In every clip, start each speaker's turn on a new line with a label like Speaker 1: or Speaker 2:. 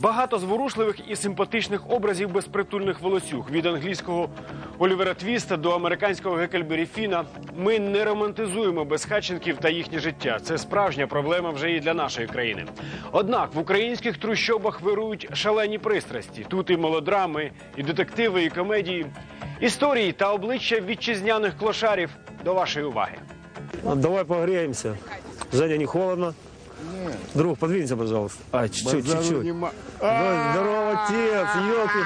Speaker 1: Багато зворушливих і симпатичних образів безпритульних волосюг від англійського Олівера Твіста до американського Гекельбері Фіна. Ми не романтизуємо безхатченків та їхнє життя. Це справжня проблема вже і для нашої країни. Однак в українських трущобах вирують шалені пристрасті. Тут і мелодрами, і детективи, і комедії, історії та обличчя вітчизняних клошарів. До вашої уваги.
Speaker 2: Давай погреемся. Женя, не холодно? Друг, подвинься, пожалуйста. А, чуть-чуть, чуть-чуть. Да, Здорово, отец, елки.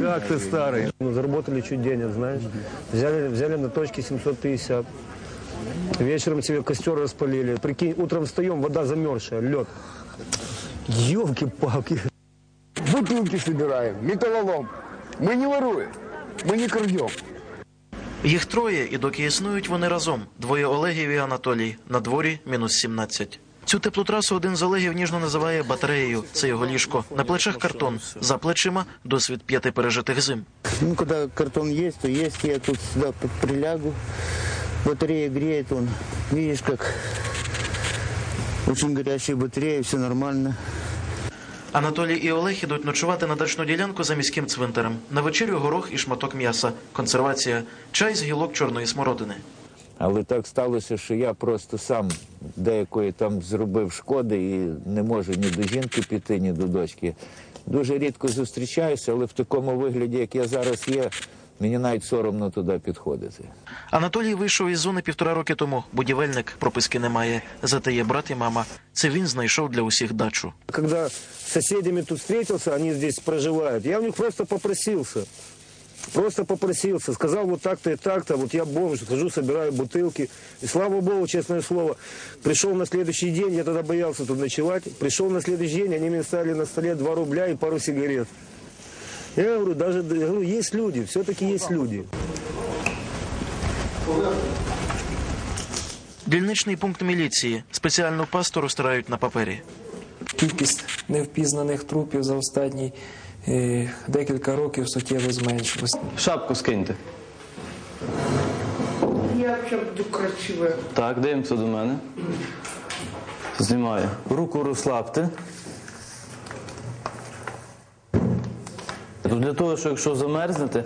Speaker 2: Как ты старый? Ну, заработали чуть денег, знаешь. Взяли, взяли на точке 750. Вечером тебе костер распалили. Прикинь, утром встаем, вода замерзшая, лед. Елки-палки.
Speaker 3: Бутылки собираем, металлолом. Мы не воруем, мы не крадем.
Speaker 4: Їх троє, і доки існують вони разом. Двоє Олегів і Анатолій. На дворі мінус 17. Цю теплу трасу один з Олегів ніжно називає батареєю. Це його ліжко. На плечах картон. За плечима досвід п'яти пережитих зим.
Speaker 5: Ну, когда картон есть, то есть. Я тут сюда п- прилягу. Батарея греет он. Видишь, как очень горячая батарея, все нормально.
Speaker 4: Анатолій і Олег ідуть ночувати на дачну ділянку за міським цвинтарем. На вечерю горох і шматок м'яса. Консервація. Чай з гілок чорної смородини.
Speaker 6: Але так сталося, що я просто сам деякої там зробив шкоди і не можу ні до жінки піти, ні до дочки. Дуже рідко зустрічаюся, але в такому вигляді, як я зараз є, мені навіть соромно туди підходити.
Speaker 4: Анатолій вийшов із зони півтора роки тому. Будівельник, прописки немає. Зате є брат і мама. Це він знайшов для усіх дачу.
Speaker 2: Когда с соседями тут встретился, они здесь проживают, я у них просто попросился. Просто попросился, сказал вот так-то и так-то, вот я бомж, хожу, собираю бутылки. И слава богу, честное слово, пришел на следующий день, я тогда боялся тут ночевать, пришел на следующий день, они мне ставили на столе 2 рубля и пару сигарет. Я говорю, даже я говорю, есть люди, все-таки есть люди.
Speaker 4: Дільничний пункт міліції. Спеціальну пасту розтирають на папері.
Speaker 7: Кількість невпізнаних трупів за останні е, декілька років суттєво зменшилась.
Speaker 8: Шапку скиньте.
Speaker 9: Я вже буду красива.
Speaker 8: Так, дивимося до мене. Знімаю. Руку розслабте. Для того, що якщо замерзнете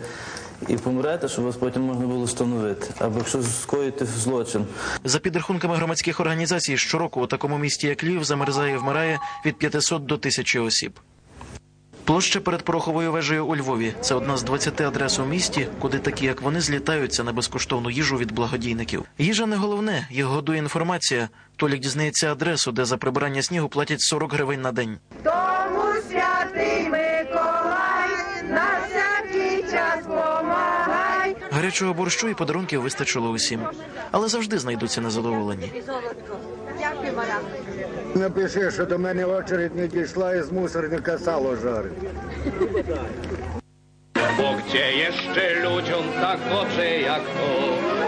Speaker 8: і помрете, щоб вас потім можна було встановити. Або якщо скоїте злочин.
Speaker 4: За підрахунками громадських організацій, щороку у такому місті, як Львів, замерзає і вмирає від 500 до 1000 осіб. Площа перед пороховою вежею у Львові це одна з 20 адрес у місті, куди такі, як вони, злітаються на безкоштовну їжу від благодійників. Їжа не головне, їх годує інформація. Толік дізнається адресу, де за прибирання снігу платять 40 гривень на день. Гарячого борщу і подарунків вистачило усім, але завжди знайдуться незадоволені.
Speaker 3: Напиши, що до мене очередь не дійшла і з мусорника сало жарить.
Speaker 10: Бог gdzie ще людям так хоче, як tu?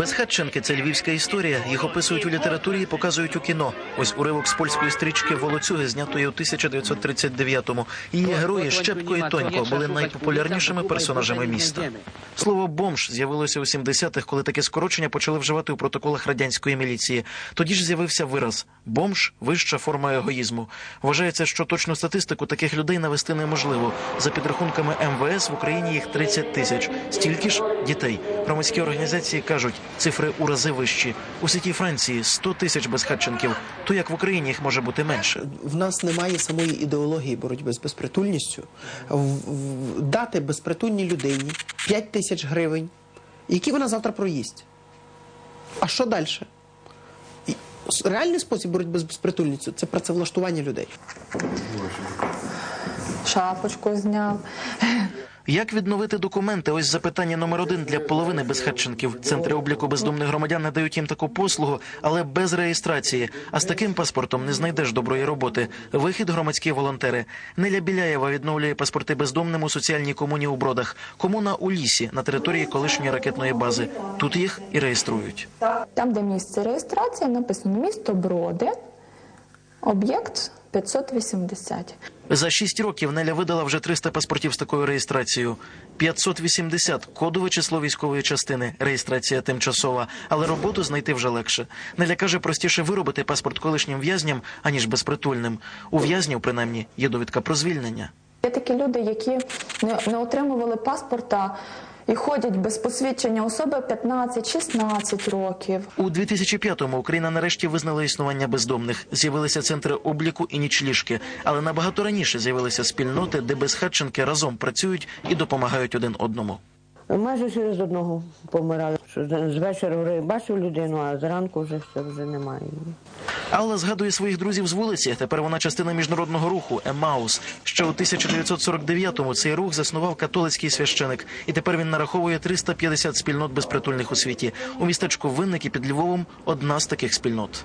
Speaker 4: Безхатченки це львівська історія. Їх описують у літературі і показують у кіно. Ось уривок з польської стрічки Волоцюги, знятої у 1939-му. Її герої Щепко і Тонько були найпопулярнішими персонажами міста. Слово бомж з'явилося у 70-х, коли таке скорочення почали вживати у протоколах радянської міліції. Тоді ж з'явився вираз бомж вища форма егоїзму. Вважається, що точну статистику таких людей навести неможливо. За підрахунками МВС в Україні їх 30 тисяч. Стільки ж дітей. Громадські організації кажуть, цифри у рази вищі. У світі Франції 100 тисяч безхатченків. То як в Україні їх може бути менше?
Speaker 11: в нас немає самої ідеології боротьби з безпритульністю. Дати безпритульній людині 5 тисяч гривень, які вона завтра проїсть. А що далі? Реальний спосіб боротьби з безпритульністю це працевлаштування людей.
Speaker 12: Шапочку зняв.
Speaker 4: Як відновити документи? Ось запитання номер один для половини безхатченків. Центри обліку бездомних громадян надають їм таку послугу, але без реєстрації. А з таким паспортом не знайдеш доброї роботи. Вихід громадські волонтери. Неля Біляєва відновлює паспорти бездомним у соціальній комуні у бродах. Комуна у лісі на території колишньої ракетної бази. Тут їх і реєструють.
Speaker 12: Там, де місце реєстрації, написано місто Броди, об'єкт 580.
Speaker 4: За шість років Неля видала вже 300 паспортів з такою реєстрацією. 580 – кодове число військової частини, реєстрація тимчасова, але роботу знайти вже легше. Неля каже, простіше виробити паспорт колишнім в'язням, аніж безпритульним. У в'язнів, принаймні, є довідка про звільнення.
Speaker 12: Є такі люди, які не, не отримували паспорта і ходять без посвідчення особи 15-16 років.
Speaker 4: У 2005-му Україна нарешті визнала існування бездомних. З'явилися центри обліку і нічліжки. Але набагато раніше з'явилися спільноти, де безхатченки разом працюють і допомагають один одному.
Speaker 13: Майже через одного помирали. З вечора бачив людину, а зранку вже все вже немає.
Speaker 4: Алла згадує своїх друзів з вулиці. Тепер вона частина міжнародного руху Емаус. Ще у 1949-му цей рух заснував католицький священик, і тепер він нараховує 350 спільнот безпритульних у світі. У містечку Винники під Львовом одна з таких спільнот.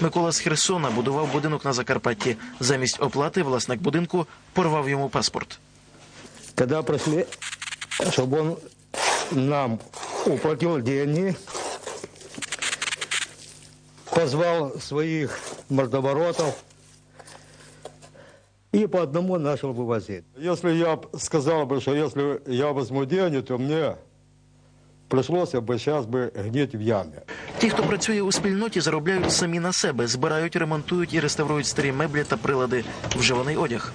Speaker 4: Микола з Херсона будував будинок на Закарпатті. Замість оплати власник будинку порвав йому паспорт.
Speaker 2: Когда пришли, чтобы он нам уплатил деньги, позвал своих мордоворотов и по одному начал вывозить.
Speaker 14: Если я б сказал бы, что если я возьму деньги, то мне пришлось бы сейчас бы гнить в яме.
Speaker 4: Ті, хто працює у спільноті, заробляють самі на себе, збирають, ремонтують і реставрують старі меблі та прилади, вживаний одяг.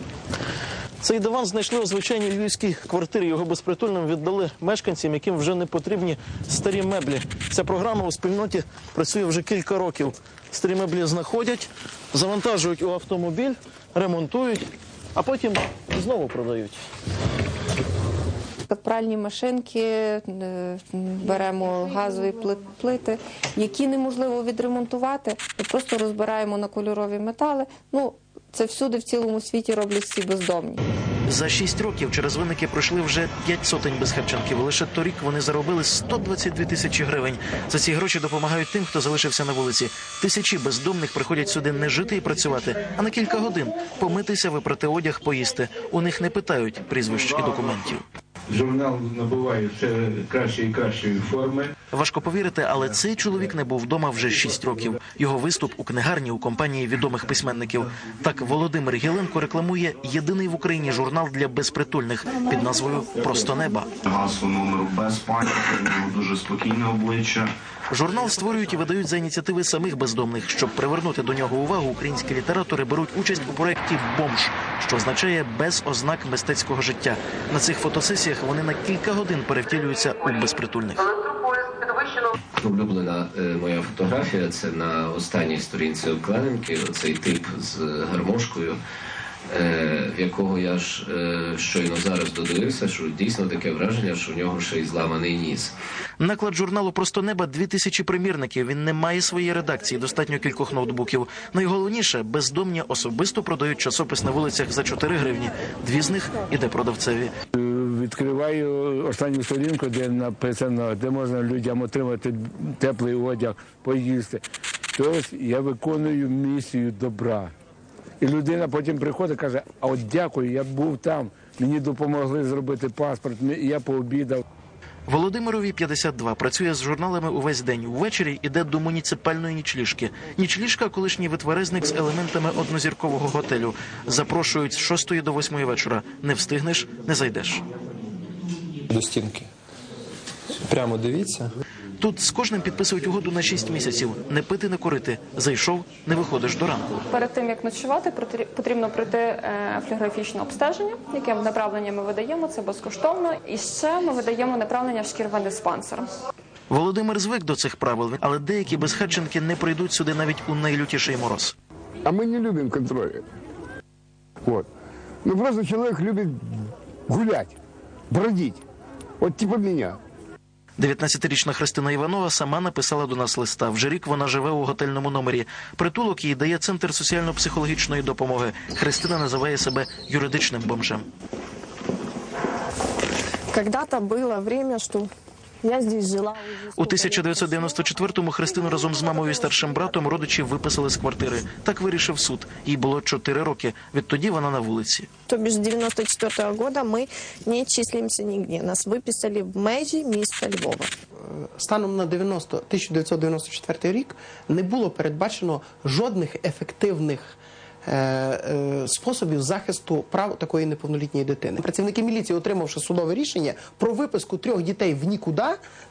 Speaker 4: Цей диван знайшли у звичайній львівській квартирі. Його безпритульним віддали мешканцям, яким вже не потрібні старі меблі. Ця програма у спільноті працює вже кілька років. Старі меблі знаходять, завантажують у автомобіль, ремонтують, а потім знову продають.
Speaker 15: Пральні машинки, е, беремо газові пли- плити, які неможливо відремонтувати. Просто розбираємо на кольорові метали. Ну, це всюди в цілому світі роблять всі бездомні.
Speaker 4: За шість років через винники пройшли вже п'ять сотень безхатченків. Лише торік вони заробили 122 тисячі гривень. За ці гроші допомагають тим, хто залишився на вулиці. Тисячі бездомних приходять сюди не жити і працювати, а на кілька годин помитися, випрати одяг, поїсти. У них не питають прізвищ і документів.
Speaker 16: Журнал набуває все кращої і кращої форми.
Speaker 4: Важко повірити, але цей чоловік не був вдома вже шість років. Його виступ у книгарні у компанії відомих письменників. Так Володимир Гіленко рекламує єдиний в Україні журнал для безпритульних під назвою Просто неба.
Speaker 17: Гасло номеру без паніки, дуже спокійне обличчя.
Speaker 4: Журнал створюють і видають за ініціативи самих бездомних. Щоб привернути до нього увагу, українські літератори беруть участь у проєкті Бомж, що означає без ознак мистецького життя. На цих фотосесіях вони на кілька годин перевтілюються у безпритульних.
Speaker 18: Улюблена е, моя фотографія це на останній сторінці обкладинки. Оцей тип з гармошкою, е, якого я ж е, щойно зараз додивився, що дійсно таке враження, що в нього ще й зламаний ніс.
Speaker 4: Наклад журналу Просто неба дві тисячі примірників. Він не має своєї редакції, достатньо кількох ноутбуків. Найголовніше бездомні особисто продають часопис на вулицях за 4 гривні. Дві з них іде продавцеві.
Speaker 19: Відкриваю останню сторінку, де написано, де можна людям отримати теплий одяг, поїсти. Тобто я виконую місію добра. І людина потім приходить каже: а от дякую, я був там, мені допомогли зробити паспорт, я пообідав.
Speaker 4: Володимирові 52, працює з журналами увесь день. Ввечері іде до муніципальної нічліжки. Нічліжка – колишній витверезник з елементами однозіркового готелю. Запрошують з 6 до 8 вечора. Не встигнеш – не зайдеш.
Speaker 20: До стінки. Прямо дивіться.
Speaker 4: Тут з кожним підписують угоду на 6 місяців. Не пити, не курити. Зайшов – не виходиш до ранку.
Speaker 21: Перед тим як ночувати, потрібно пройти е, флюорографічне обстеження, яке направлення ми видаємо. Це безкоштовно. І ще ми видаємо направлення в шкірвен диспансер.
Speaker 4: Володимир звик до цих правил, але деякі безхатченки не прийдуть сюди навіть у найлютіший мороз.
Speaker 3: А мы не любим контроля. Вот. Ну просто человек любит гулять, бродить. Вот типа меня.
Speaker 4: 19-річна Христина Іванова сама написала до нас листа. Вже рік вона живе у готельному номері. Притулок їй дає центр соціально-психологічної допомоги. Христина називає себе юридичним бомжем.
Speaker 22: Когда-то было время, что
Speaker 23: Я здесь жила
Speaker 4: У 1994-му Христину разом з мамою і старшим братом родичі виписали з квартири. Так вирішив суд. Їй було 4 роки. Відтоді вона на вулиці.
Speaker 23: То бишь с 94 года мы не числимся нигде. Нас выписали в межі міста Львова.
Speaker 11: станом на 90, 1994 рік не було передбачено жодних ефективних е, е, способів захисту прав такої неповнолітньої дитини. Працівники міліції, отримавши судове рішення про виписку трьох дітей в нікуди,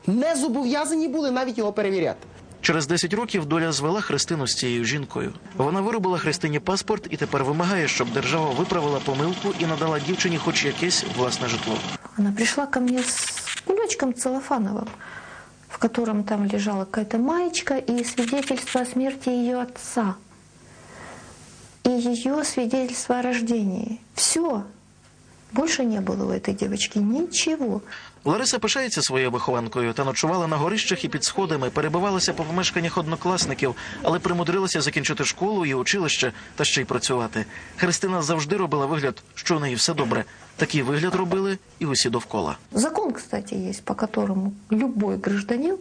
Speaker 11: не зобов'язані були навіть його перевіряти.
Speaker 4: Через 10 років доля звела Христину з цією жінкою. Вона виробила Христині паспорт і тепер вимагає, щоб держава виправила помилку і надала дівчині хоч якесь власне житло.
Speaker 12: Она пришла ко мне с кулечком целлофановым, в котором там лежала какая-то маечка и свидетельство о смерти ее отца. И ее свидетельство о рождении. Все. Больше не было у этой девочки ничего.
Speaker 4: Лариса пишається своєю вихованкою та ночувала на горищах і під сходами, перебивалася по помешканнях однокласників, але примудрилася закінчити школу і училище та ще й працювати. Христина завжди робила вигляд, що у неї все добре. Такий вигляд робили і усі довкола.
Speaker 12: Закон, кстати, есть, по которому любой гражданин,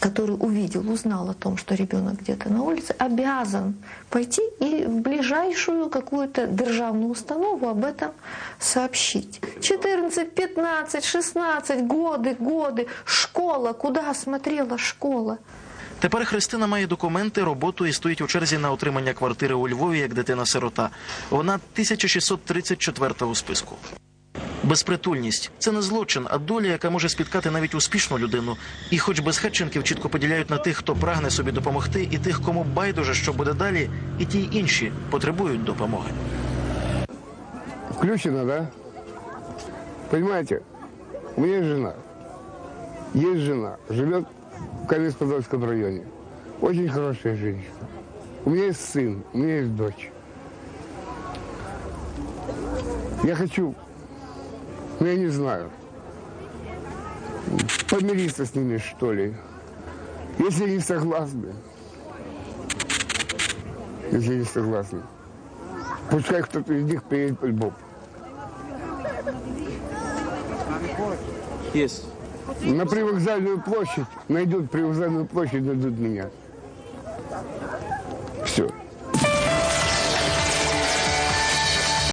Speaker 12: который увидел, узнал о том, что ребенок где-то на улице, обязан пойти и в ближайшую какую-то державную установу об этом сообщить. 14, 15, 16 годы, годы. Школа, куда смотрела школа?
Speaker 4: Тепер Христина має документи, роботу і стоїть у черзі на отримання квартири у Львові як дитина-сирота. Вона 1634 у списку. Безпритульність це не злочин, а доля, яка може спіткати навіть успішну людину. І хоч безхатченків чітко поділяють на тих, хто прагне собі допомогти, і тих, кому байдуже, що буде далі, і ті й інші потребують допомоги.
Speaker 3: Включено, да? Понимаете, у меня есть жена. Есть жена, живет в Каменец-Подольском районе. Очень хорошая женщина. У меня есть сын, у меня есть дочь. Я хочу, ну я не знаю, помириться с ними, что ли. Если они согласны, если они согласны, пускай кто-то из них приедет в Львов.
Speaker 20: Есть.
Speaker 3: На привокзальную площадь найдут привокзальную площадь, найдут меня. Все.